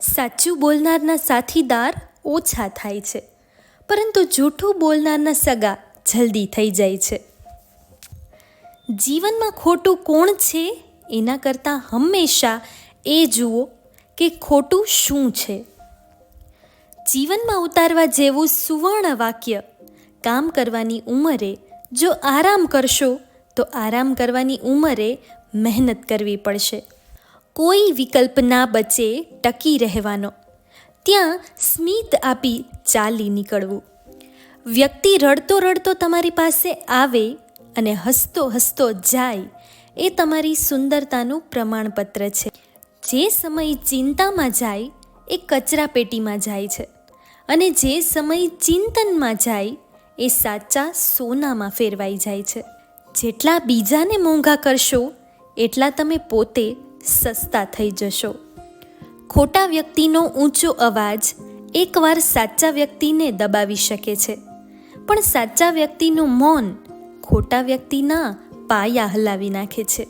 સાચું બોલનારના સાથીદાર ઓછા થાય છે, પરંતુ જૂઠું બોલનારના સગા જલ્દી થઈ જાય છે. જીવનમાં ખોટું કોણ છે? એના કરતાં હંમેશા એ જુઓ કે ખોટું શું છે. જીવનમાં ઉતારવા જેવું સુવર્ણ વાક્ય, કામ કરવાની ઉંમરે જો આરામ કરશો, તો આરામ કરવાની ઉંમરે મહેનત કરવી પડશે. કોઈ વિકલ્પ ના બચે ટકી રહેવાનો. ત્યાં સ્મિત આપી ચાલી નીકળવું. વ્યક્તિ રડતો રડતો તમારી પાસે આવે અને હસતો હસતો જાય એ તમારી સુંદરતાનું પ્રમાણપત્ર છે. જે સમય ચિંતામાં જાય એ કચરા પેટીમાં જાય છે અને જે સમય ચિંતનમાં જાય એ સાચા સોનામાં ફેરવાઈ જાય છે. જેટલા બીજાને મોંઘા કરશો, એટલા તમે પોતે સસ્તા થઈ જશો. ખોટા વ્યક્તિનો ઊંચો અવાજ એકવાર સાચા વ્યક્તિને દબાવી શકે છે. પણ સાચા વ્યક્તિનું મૌન ખોટા વ્યક્તિના પાયા હલાવી નાખે છે.